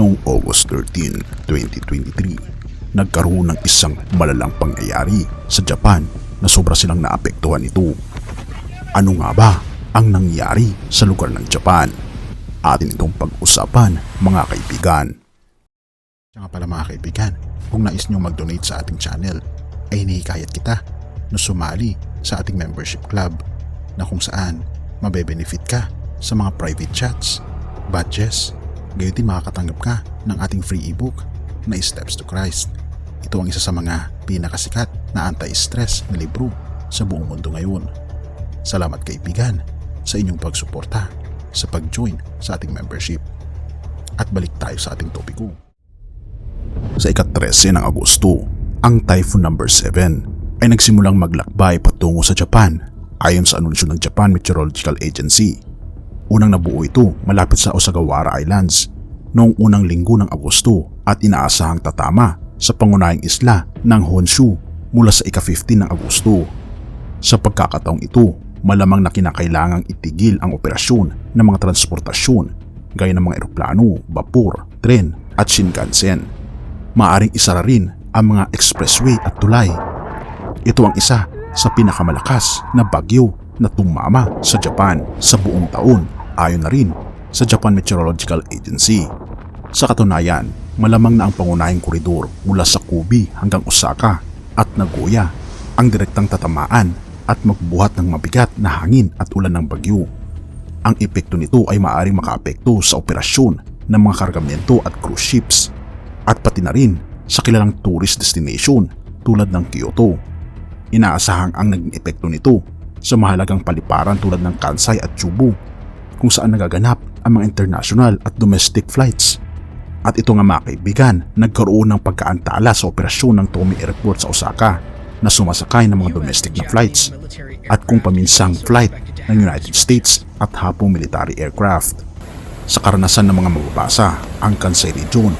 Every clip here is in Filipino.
Noong August 13, 2023, nagkaroon ng isang malalang pangyayari sa Japan na sobra silang naapektuhan ito. Ano nga ba ang nangyari sa lugar ng Japan? Atin itong pag-usapan mga kaibigan. Kaya nga pala mga kaibigan, kung nais nyo mag-donate sa ating channel, ay hinihikayat kita na sumali sa ating membership club na kung saan mabe-benefit ka sa mga private chats, badges, gayon din makakatanggap ka ng ating free ebook na Steps to Christ. Ito ang isa sa mga pinakasikat na anti-stress na libro sa buong mundo ngayon. Salamat kaibigan sa inyong pagsuporta sa pag-join sa ating membership. At balik tayo sa ating topiko. Sa ika-13 ng Agosto, ang Typhoon number 7 ay nagsimulang maglakbay patungo sa Japan ayon sa anunsyo ng Japan Meteorological Agency. Unang nabuo ito malapit sa Osagawara Islands noong unang linggo ng Agosto at inaasahang tatama sa pangunahing isla ng Honshu mula sa ika-15 ng Agosto. Sa pagkakataong ito, malamang na kinakailangang itigil ang operasyon ng mga transportasyon gaya ng mga eroplano, vapor, tren at Shinkansen. Maaring isara rin ang mga expressway at tulay. Ito ang isa sa pinakamalakas na bagyo na tumama sa Japan sa buong taon ayon na rin sa Japan Meteorological Agency. Sa katunayan, malamang na ang pangunahing koridor mula sa Kobe hanggang Osaka at Nagoya ang direktang tatamaan at magbuhat ng mabigat na hangin at ulan ng bagyo. Ang epekto nito ay maaaring makaapekto sa operasyon ng mga kargamento at cruise ships at pati na rin sa kilalang tourist destination tulad ng Kyoto. Inaasahang ang naging epekto nito sa mahalagang paliparan tulad ng Kansai at Chubu kung saan nagaganap ang mga international at domestic flights. At ito nga mga kaibigan, nagkaroon ng pagkaantala sa operasyon ng Tomi Airport sa Osaka na sumasakay ng mga domestic na flights at kung paminsang flight ng United States at hapong military aircraft. Sa karanasan ng mga mababasa, ang Kansai region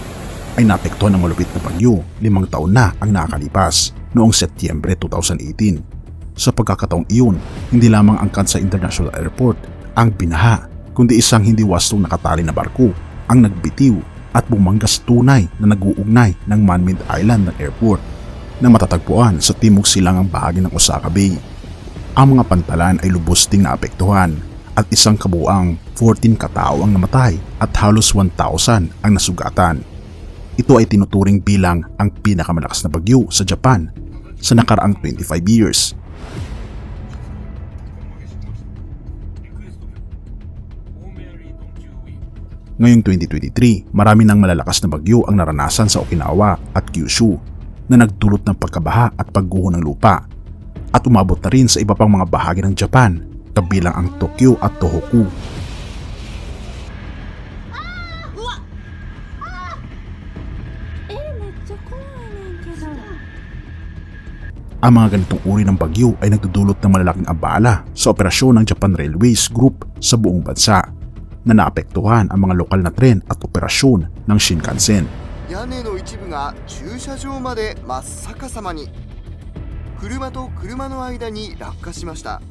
ay naapektuhan ng malupit na bagyo limang taon na ang nakakalipas noong Setyembre 2018. Sa pagkakataong iyon, hindi lamang ang Kansai International Airport ang binaha, kundi isang hindi wastong nakatali na barko ang nagbitiw at bumanggas tunay na nag-uugnay ng man-made island ng airport na matatagpuan sa timog silangang bahagi ng Osaka Bay. Ang mga pantalan ay lubos ding naapektuhan at isang kabuang 14 katao ang namatay at halos 1,000 ang nasugatan. Ito ay tinuturing bilang ang pinakamalakas na bagyo sa Japan sa nakaraang 25 years. Ngayong 2023, marami ng malalakas na bagyo ang naranasan sa Okinawa at Kyushu na nagdulot ng pagkabaha at pagguho ng lupa at umabot na rin sa iba pang mga bahagi ng Japan kabilang ang Tokyo at Tohoku. Ang mga ganitong uri ng bagyo ay nagdudulot ng malalaking abala sa operasyon ng Japan Railways Group sa buong bansa na naapektuhan ang mga lokal na tren at operasyon ng Shinkansen. 屋根の一部が駐車場まで真っ逆さまに車と車の間に落下しました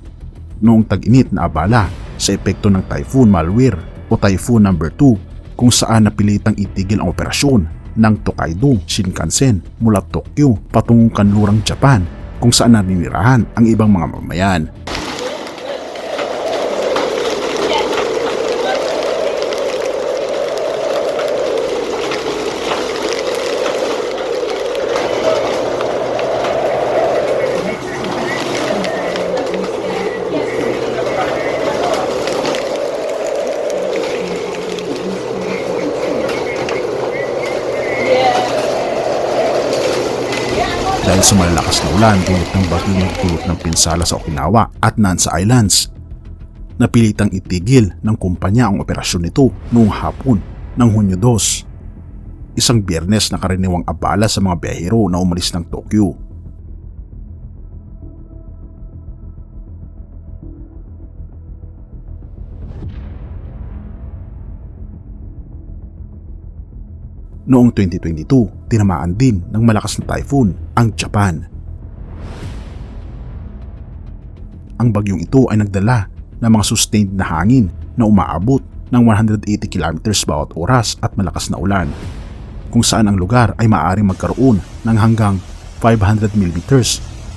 noong tag-init na abala sa epekto ng Typhoon Malware o Typhoon number 2 kung saan napilitang itigil ang operasyon ng Tokaido Shinkansen mula Tokyo patungong kanlurang Japan kung saan naninirahan ang ibang mga mamayan. Dahil sa malalakas na ulan dulot ng bagyo nagdulot ng pinsala sa Okinawa at Nansa Islands. Napilitang itigil ng kumpanya ang operasyon nito noong hapon ng Hunyo 2. Isang biyernes na karaniwang abala sa mga biyahero na umalis ng Tokyo. Noong 2022, tinamaan din ng malakas na typhoon ang Japan. Ang bagyong ito ay nagdala ng mga sustained na hangin na umaabot ng 180 kilometers bawat oras at malakas na ulan, kung saan ang lugar ay maaaring magkaroon ng hanggang 500 mm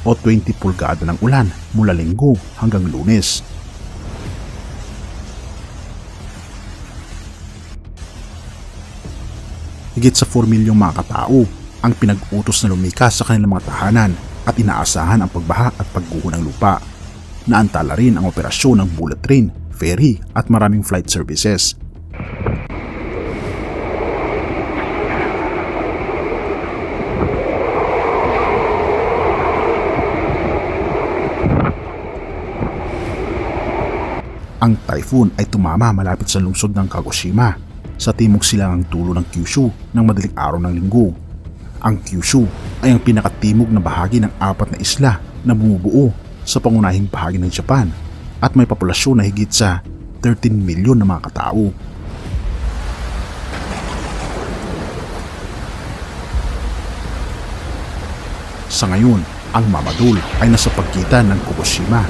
o 20 pulgada ng ulan mula linggo hanggang lunes. Higit sa 4 milyong mga katao ang pinag-utos na lumikas sa kanilang mga tahanan at inaasahan ang pagbaha at pagguho ng lupa. Naantala rin ang operasyon ng bullet train, ferry at maraming flight services. Ang typhoon ay tumama malapit sa lungsod ng Kagoshima sa timog silangang dulo ng Kyushu ng madaling araw ng linggo. Ang Kyushu ay ang pinakatimog na bahagi ng apat na isla na bumubuo sa pangunahing bahagi ng Japan at may populasyon na higit sa 13 milyon na mga katao. Sa ngayon, ang Mamadul ay nasa pagkitan ng Fukushima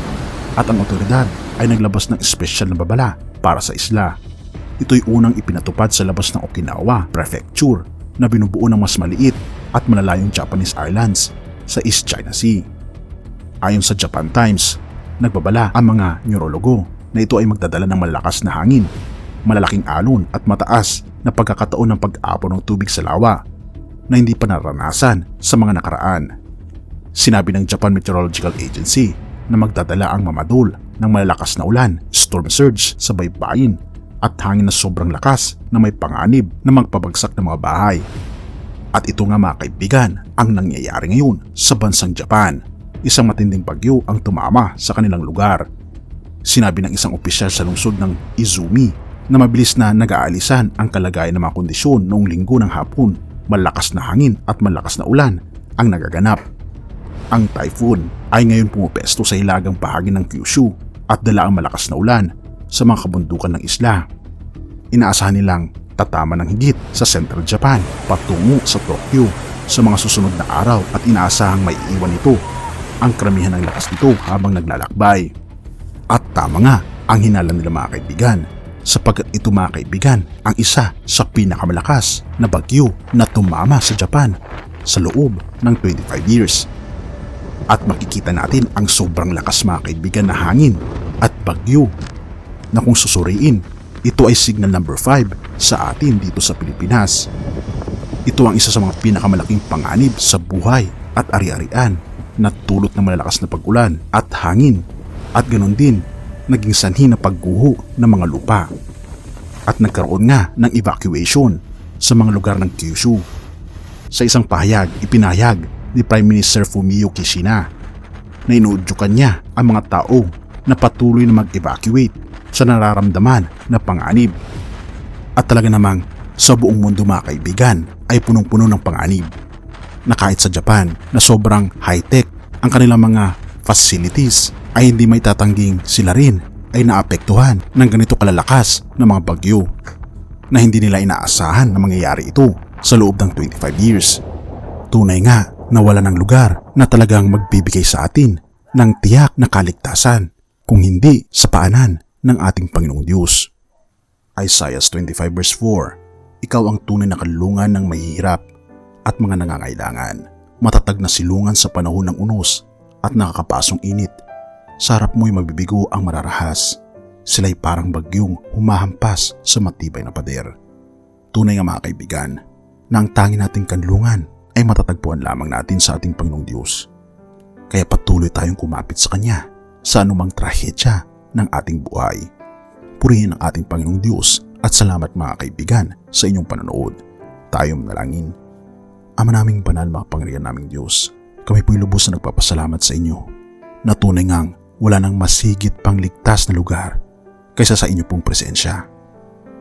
at ang otoridad ay naglabas ng espesyal na babala para sa isla. Ito'y unang ipinatupad sa labas ng Okinawa Prefecture na binubuo ng mas maliit at malalayong Japanese islands sa East China Sea. Ayon sa Japan Times, nagbabala ang mga neurologo na ito ay magdadala ng malakas na hangin, malalaking alon at mataas na pagkakataon ng pag-apon ng tubig sa lawa na hindi pa naranasan sa mga nakaraan. Sinabi ng Japan Meteorological Agency na magdadala ang mamadol ng malalakas na ulan, storm surge sa baybayin at hangin na sobrang lakas na may panganib na magpabagsak ng mga bahay. At ito nga mga kaibigan ang nangyayari ngayon sa bansang Japan. Isang matinding bagyo ang tumama sa kanilang lugar. Sinabi ng isang opisyal sa lungsod ng Izumi na mabilis na nag-aalisan ang kalagayan ng mga kondisyon noong linggo ng hapon. Malakas na hangin at malakas na ulan ang nagaganap. Ang typhoon ay ngayon pumapesto sa hilagang bahagi ng Kyushu at dala ang malakas na ulan sa mga kabundukan ng isla. Inaasahan nilang tatama ng higit sa Central Japan patungo sa Tokyo sa mga susunod na araw at inaasahang may iwan ito ang karamihan ng lakas nito habang naglalakbay. At tama nga ang hinala nila mga kaibigan sapagkat ito mga kaibigan ang isa sa pinakamalakas na bagyo na tumama sa Japan sa loob ng 25 years. At makikita natin ang sobrang lakas mga kaibigan na hangin at bagyo na kung susuriin, ito ay signal number 5 sa atin dito sa Pilipinas. Ito ang isa sa mga pinakamalaking panganib sa buhay at ari-arian na tulot ng malalakas na pag-ulan at hangin at ganoon din naging sanhi na pagguho ng mga lupa. At nagkaroon nga ng evacuation sa mga lugar ng Kyushu. Sa isang pahayag, ipinahayag ni Prime Minister Fumio Kishida na inuudyukan niya ang mga tao na patuloy na mag-evacuate sa nararamdaman na panganib. At talaga namang sa buong mundo mga kaibigan ay punong-puno ng panganib. Na kahit sa Japan na sobrang high-tech ang kanilang mga facilities ay hindi may tatangging sila rin ay naapektuhan ng ganito kalalakas na mga bagyo na hindi nila inaasahan na mangyayari ito sa loob ng 25 years. Tunay nga na wala ng lugar na talagang magbibigay sa atin ng tiyak na kaligtasan kung hindi sa paanan ng ating Panginoong Diyos. Isaiah 25 verse 4 Ikaw ang tunay na kalungan ng mahihirap at mga nangangailangan. Matatag na silungan sa panahon ng unos at nakakapasong init. Sa harap mo'y mabibigo ang mararahas. Sila'y parang bagyong humahampas sa matibay na pader. Tunay nga mga kaibigan, na ang tangi nating kanlungan ay matatagpuan lamang natin sa ating Panginoong Diyos. Kaya patuloy tayong kumapit sa Kanya sa anumang trahedya ng ating buhay. Purihin ang ating Panginoong Diyos at salamat mga kaibigan sa inyong panonood. Tayo manalangin. Ama naming banal mga Panginoon naming Diyos, kami po'y lubos na nagpapasalamat sa inyo. Natunay ngang wala nang masigit pang ligtas na lugar kaysa sa inyo pong presensya.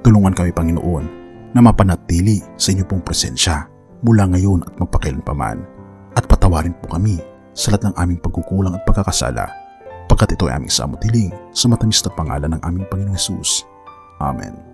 Tulungan kami Panginoon na mapanatili sa inyo pong presensya mula ngayon at magpakailanpaman at patawarin po kami sa lahat ng aming pagkukulang at pagkakasala pagkat ito ay aming samutiling sa matamis na pangalan ng aming Panginoong Yesus. Amen.